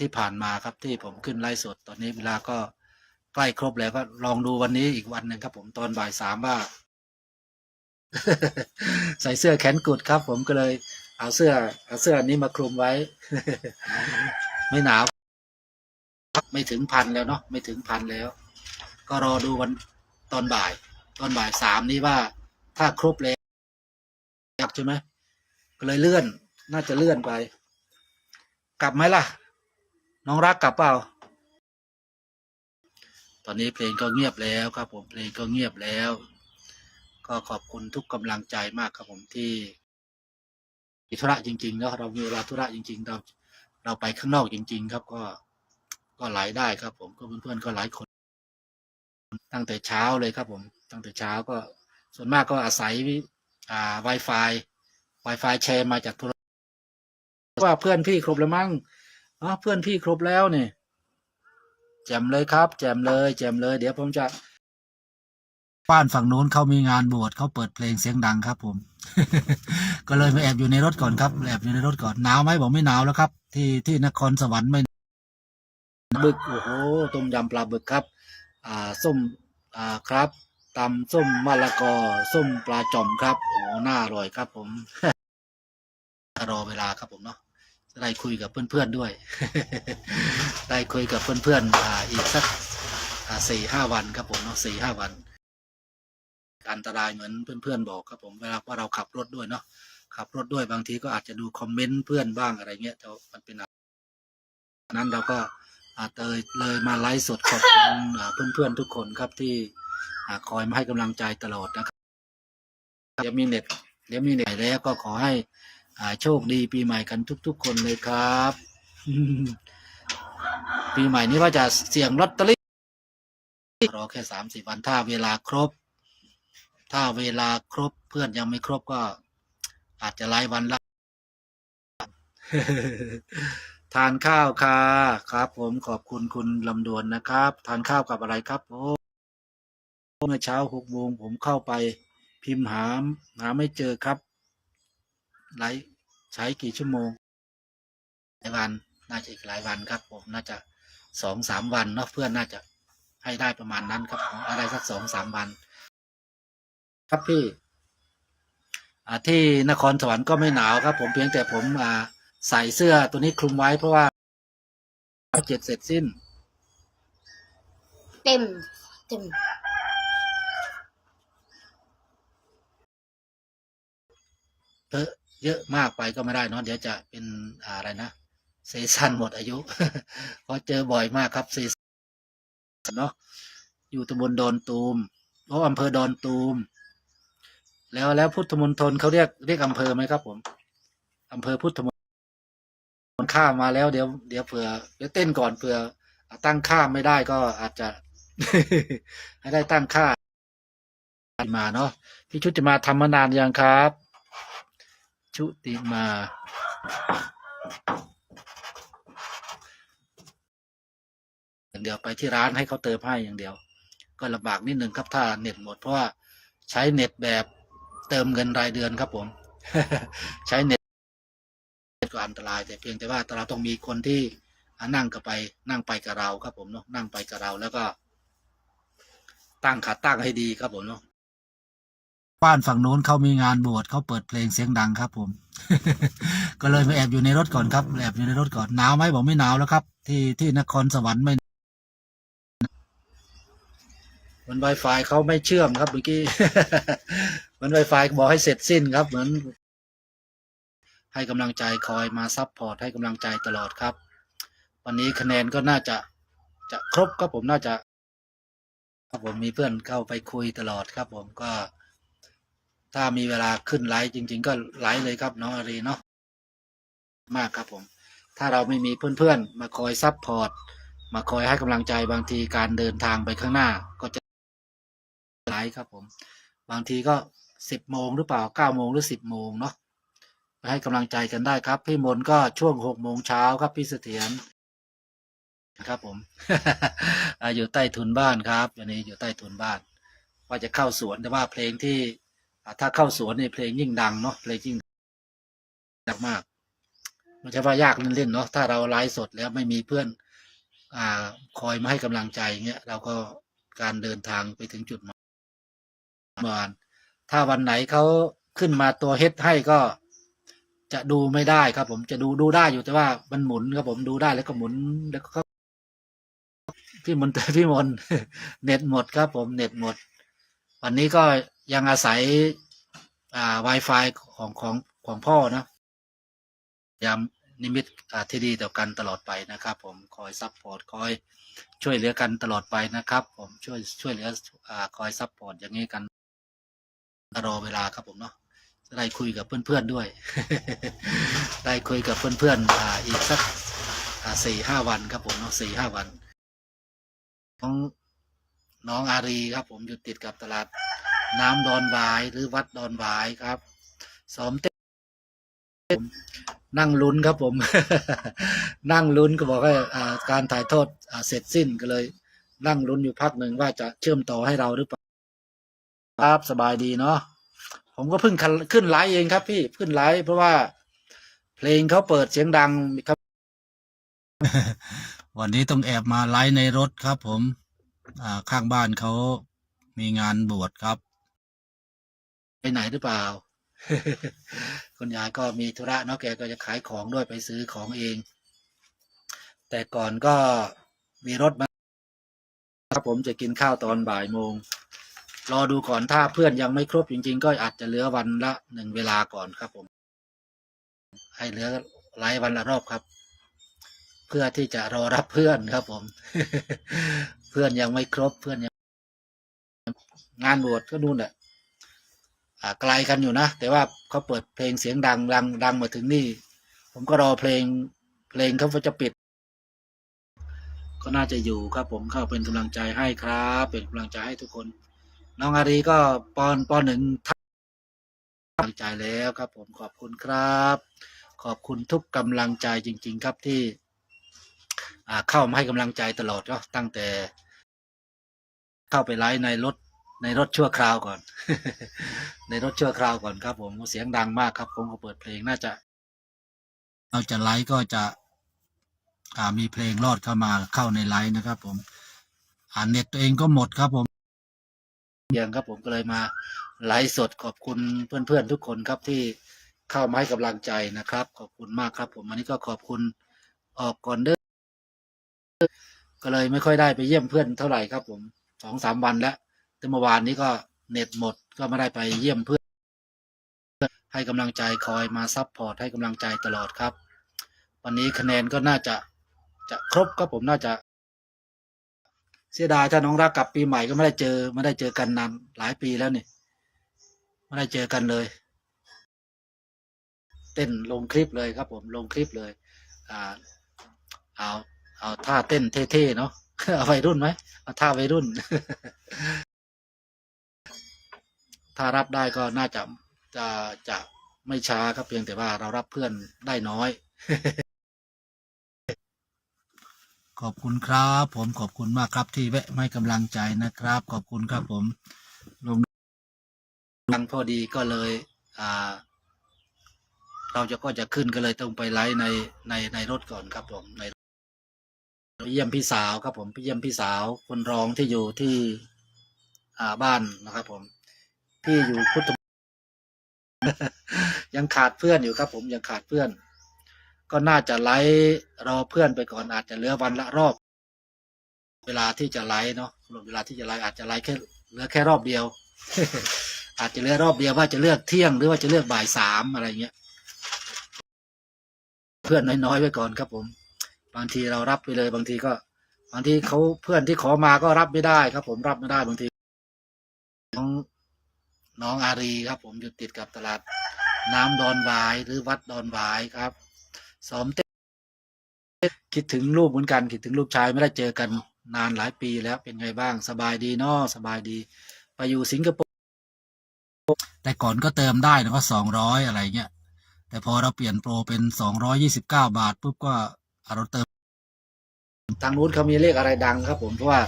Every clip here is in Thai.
ที่ผ่านมาครับที่ผมขึ้นไลฟ์สดตอนนี้เวลาก็ใกล้ครบแล้วก็ลองดูวันนี้อีกวันหนึ่งครับ ผมตอนบ่ายสามว่า ใส่เสื้อแขนกุดครับ ผมก็เลยเอาเสื้อเอาเสื้อนี้มาคลุมไว้ ไม่หนาว ไม่ถึงพันแล้วเนาะไม่ถึงพันแล้ว ก็รอดูวันตอนบ่าย ตอนบ่ายสามนี้ว่า ถ้าครบแล้วใช่ไหมก็เลยเลื่อน น่าจะเลื่อนไป กลับไหมล่ะ น้องรักกลับเปล่า ตอนนี้เพลงก็เงียบแล้วครับ ผมเพลงก็เงียบแล้ว ก็ขอบคุณทุกกำลังใจมากครับผมที่มีธุระจริงๆเนาะเรามีเวลาธุระจริง ๆ เราเราไปข้างนอกจริง ๆ ครับก็ก็ไหลได้ครับ ผมก็เพื่อนๆก็หลายคน ตั้งแต่เช้าเลยครับ ผม ตั้งแต่เช้าก็ส่วนมากก็อาศัยวิอ่า Wi-Fi Wi-Fi แชร์มาจากโทรว่าเพื่อนพี่ครบแล้วมั้ง อ๋อเพื่อนพี่ครบแล้วเนี่ยแจมเลยครับ แจมเลยแจมเลย เดี๋ยวผมจะ บ้านฝั่งนู้นเขามีงานบวชเขาเปิดเพลงเสียงดังครับ ผม ก็เลยมาแอบอยู่ในรถก่อนครับแอบอยู่ในรถก่อนหนาวไหมบอกไม่หนาวแล้วครับ ที่ที่นครสวรรค์ไม่บึกโอ้โหต้มยำปลาบึกครับ อ่าส้มอ่าครับตำส้มมะละกอส้มปลาจ่อมครับโอ้หน่าอร่อยครับ ผมรอเวลาครับผมเนาะ ได้คุยกับเพื่อนๆด้วยได้คุยกับเพื่อนๆอ่าอีกสักสี่ห้าวันครับผมเนาะสี่ห้าวัน อันตรายเหมือนเพื่อนๆบอกครับผมเวลาว่าเราขับรถด้วยเนาะขับรถด้วยบางทีก็อาจจะดูคอมเมนต์เพื่อนบ้างอะไรเงี้ยแต่มันเป็นอะนั้นเราก็อาจเลยเลยมาไลฟ์สดขอบคุณอ่าเพื่อนๆทุกคนครับที่คอยมาให้กำลังใจตลอดนะครับเดี๋ยวมีเน็ตเดี๋ยวมีเน็ตแล้วก็ขอให้ โชคดีปีใหม่กันทุก ๆ คนเลยครับ ปีใหม่นี้ว่าจะเสี่ยงลอตเตอรี่รอแค่สามสิบวันถ้าเวลาครบ ถ้าเวลาครบเพื่อนยังไม่ครบก็ อาจจะไล่วันละทานข้าวค่ะครับ ผมขอบคุณคุณลำดวนนะครับ ทานข้าวกับอะไรครับโอ้เมื่อเช้าหกโมงผมเข้าไปพิมพ์หาหาไม่เจอครับไลฟ์ ใช้กี่ชั่วโมงหลายวันน่าจะอีกหลายวันครับ ผมน่าจะสองสามวันเนาะเพื่อนน่าจะให้ได้ประมาณนั้นครับผมอะไรสักสองสามวัน ครับพี่อ่าที่นครสวรรค์ก็ไม่หนาวครับ ผมเพียงแต่ผมอ่าใส่เสื้อตัวนี้คลุมไว้เพราะว่าเจ็ดเสร็จสิ้น เต็มเต็มเยอะ เยอะมากไปก็ไม่ได้เนอะเดี๋ยวจะเป็นอะไรนะเซซันหมดอายุเพราะเจอบ่อยมากครับเซซันเนาะอยู่ตำบลดอนตูมเพราะอำเภอดอนตูม แล้วแล้วพุทธมณฑลเขาเรียกเรียกอำเภอไหมครับ ผมอำเภอพุทธมณฑลข้ามมาแล้วเดี๋ยวเดี๋ยวเผื่อเดี๋ยวเต้นก่อนเผื่อตั้งค่าไม่ได้ก็อาจจะ ให้ได้ตั้งค่ามาเนาะพี่ชุติมาทำมานานยังครับ ชุติมาอย่างเดียวไปที่ร้านให้เขาเติมให้อย่างเดียว ก็ลำบากนิดนึงครับถ้าเน็ตหมดเพราะว่าใช้เน็ตแบบเติมเงินรายเดือนครับผม ใช้เน็ตก็อันตราย แต่เพียงแต่ว่าเราต้องมีคนที่นั่งกับไป นั่งไปกับเราครับผมเนาะนั่งไปกับเราแล้วก็ ตั้งขาตั้งให้ดีครับผมเนาะ บ้านฝั่งนู้นเขามีงานบวชเขาเปิดเพลงเสียงดังครับ ผม ก็เลยมาแอบอยู่ในรถก่อนครับแอบอยู่ในรถก่อนหนาวไหมบอกไม่หนาวแล้วครับ ที่ที่นครสวรรค์ไม่มัน Wi-Fi เขาไม่เชื่อมครับเมื่อกี้ มัน Wi-Fi บอกให้เสร็จสิ้นครับ เหมือน ให้กำลังใจคอยมาซับพอร์ตให้กำลังใจตลอดครับ วันนี้คะแนนก็น่าจะจะครบครับผมน่าจะ ครับผมมีเพื่อนเข้าไปคุยตลอดครับ ผมก็ ถ้ามีเวลาขึ้นไลฟ์จริง ๆ ก็ไลฟ์เลยครับน้องอารีเนาะมากครับผม ถ้าเราไม่มีเพื่อนๆ มาคอยซับพอร์ตมาคอยให้กำลังใจบางทีการเดินทางไปข้างหน้าก็จะไลฟ์ครับผม บางทีก็สิบโมงหรือเปล่าเก้าโมงหรือสิบโมงเนาะไปให้กำลังใจกันได้ครับ พี่มนก็ช่วงหกโมงเช้าครับพี่เสถียรครับผมอยู่ใต้ทุนบ้านครับวันนี้อยู่ใต้ทุนบ้าน ว่าจะเข้าสวนแต่ว่าเพลงที่ ถ้าเข้าสวนในเพลงยิ่งดังเนาะเพลงยิ่งดังมากม่ใช่ว่ายากเล่นๆเนาะถ้าเราไลฟ์สดแล้วไม่มีเพื่อนอ่าคอยมาให้กำลังใจเงี้ยเราก็การเดินทางไปถึงจุดหมายมาณถ้าวันไหนเขาขึ้นมาตัวเฮดให้ก็จะดูไม่ได้ครับผมจะดูดูได้อยู่แต่ว่ามันหมุนครับผมดูได้แล้วก็หมุนแล้วก็พี่มนต์พี่มนต์เน็ตหมดครับผมเน็ตหมด วันนี้ก็ ยังอาศัยอ่า Wi-Fi ของของของพ่อนะยามนิมิตที่ดีต่อกันตลอดไปนะครับ ผมคอยซัพพอร์ตคอยช่วยเหลือกันตลอดไปนะครับ ผมช่วยช่วยเหลืออคอยซัพพอร์ตอย่างนี้กันรอเวลาครับผมเนาะจะได้คุยกับเพื่อนๆด้วย ได้คุยกับเพื่อนๆอ่าอีกสักสี่ห้าวันครับผมเนาะสี่ห้าวันน้องน้องอารีครับ ผมอยู่ติดกับตลาด น้ำดอนวายหรือวัดดอนวายครับซ้อมเต้นนั่งลุ้นครับผม นั่งลุ้นก็บอกว่าอ่การถ่ายทอดเสร็จสิ้นก็เลย นั่งลุ้นอยู่พักหนึ่งว่าจะเชื่อมต่อให้เราหรือเปล่าครับสบายดีเนาะผมก็เพิ่งขึ้นไลฟ์เองครับ พี่ขึ้นไลฟ์เพราะว่า เพลงเขาเปิดเสียงดังครับ วันนี้ต้องแอบมาไลฟ์ในรถครับ ผม อ่าข้างบ้านเขามีงานบวชครับ ไปไหนหรือเปล่า คุณยายก็มีธุระเนาะแกก็จะขายของด้วยไปซื้อของเอง แต่ก่อนก็มีรถมาครับผมจะกินข้าวตอนบ่ายโมง รอดูก่อนถ้าเพื่อนยังไม่ครบจริง ๆ ก็อาจจะเหลือวันละหนึ่งเวลาก่อนครับผม ให้เหลือไลฟ์วันละรอบครับ เพื่อที่จะรอรับเพื่อนครับผม เพื่อนยังไม่ครบเพื่อนยังงานบวชก็นู่นแหละ ไกลกันอยู่นะ แต่ว่าเขาเปิดเพลงเสียงดังดังดังมาถึงนี่ ผมก็รอเพลงเพลงเขาจะปิด ก็น่าจะอยู่ครับผมเข้าเป็นกำลังใจให้ครับ เป็นกำลังใจให้ทุกคน น้องอารีก็ปอนปอนหนึ่งทักกำลังใจแล้วครับ ผมขอบคุณครับ ขอบคุณทุกกำลังใจจริง ๆ ครับที่เข้ามาให้กำลังใจตลอดก็ตั้งแต่ เข้าไปไลฟ์ในรถ ในรถชั่วคราวก่อน ในรถชั่วคราวก่อนครับ ผมเสียงดังมากครับผมก็เปิดเพลงน่าจะเราจะไลฟ์ก็จะมีเพลงรอดเข้ามาเข้าในไลฟ์นะครับ ผมอ่าเน็ตตัวเองก็หมดครับ ผมยังครับ ผมก็เลยมาไลฟ์สดขอบคุณเพื่อนๆทุกคนครับที่เข้ามาให้กำลังใจนะครับ ขอบคุณมากครับ ผมอันนี้ก็ขอบคุณออกก่อนเด้อก็เลยไม่ค่อยได้ไปเยี่ยมเพื่อนเท่าไหร่ครับ ผมสองสามวันแล้ว แต่เมื่อวานนี้ก็เน็ตหมดก็ไม่ได้ไปเยี่ยมเพื่อนให้กำลังใจคอยมาซัพพอร์ตให้กำลังใจตลอดครับ วันนี้คะแนนก็น่าจะจะครบครับผมน่าจะ เสียดายถ้าน้องรักกลับปีใหม่ก็ไม่ได้เจอไม่ได้เจอกันนานหลายปีแล้วนี่ไม่ได้เจอกันเลย เต้นลงคลิปเลยครับผมลงคลิปเลยอ่าเอาเอาท่าเต้นเท่ๆเนาะเอาวัยรุ่นไหมเอาท่าวัยรุ่น ถ้ารับได้ก็น่าจะจะจะไม่ช้าครับเพียงแต่ว่าเรารับเพื่อนได้น้อย ขอบคุณครับ ผมขอบคุณมากครับที่แวะให้กำลังใจนะครับ ขอบคุณครับผมลงดังพอดีก็เลยอ่าเราจะก็จะขึ้นก็เลยต้องไปไลฟ์ในในในรถก่อนครับผมในเยี่ยมพี่สาวครับผมพี่เยี่ยมพี่สาวคนรองที่อยู่ที่อ่าบ้านนะครับผม พี่อยู่พุทธยังขาดเพื่อนอยู่ครับ ผมยังขาดเพื่อน ก็น่าจะไลฟ์รอเพื่อนไปก่อนอาจจะเหลือวันละรอบ เวลาที่จะไลฟ์เนาะเวลาที่จะไลฟ์อาจจะไลฟ์แค่เหลือแค่รอบเดียว อาจจะเหลือรอบเดียวว่าจะเลือกเที่ยงหรือว่าจะเลือกบ่ายสามอะไรเงี้ย เพื่อนน้อยๆไว้ก่อนครับ ผม บางทีเรารับไปเลย บางทีก็ บางทีเขาเพื่อนที่ขอมาก็รับไม่ได้ครับ ผมรับไม่ได้บางที น้องอารีครับ ผมอยู่ติดกับตลาดน้ำดอนหวายหรือวัดดอนหวายครับซ้อมเต้นคิดถึงลูกเหมือนกัน คิดถึงลูกชายไม่ได้เจอกันนานหลายปีแล้วเป็นไงบ้างสบายดีเนาะสบายดี ไปอยู่สิงคโปร์แต่ก่อนก็เติมได้นะก็สองร้อยอะไรเงี้ยแต่พอเราเปลี่ยนโปรเป็นสองร้อยี่สิบเก้าบาทปุ๊บก็เอาเราเติมทางนู้นเขามีเลขอะไรดังครับ ผมเพราะว่า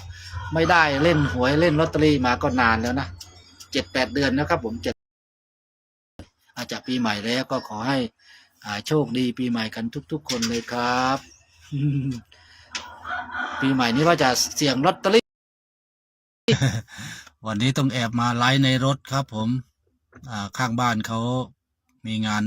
ไม่ได้เล่นหวยเล่นลอตเตอรี่มาก็นานแล้วนะ เจ็ดแปดเดือนแล้วครับผมเจ็ดอาจจะปีใหม่แล้วก็ขอให้ออ่าโชคดีปีใหม่กันทุก ๆ คนเลยครับ ปีใหม่นี้ว่าจะเสี่ยงลอตเตอรี่ วันนี้ต้องแอบมาไลฟ์ในรถครับผมอ่าข้างบ้านเขามีงาน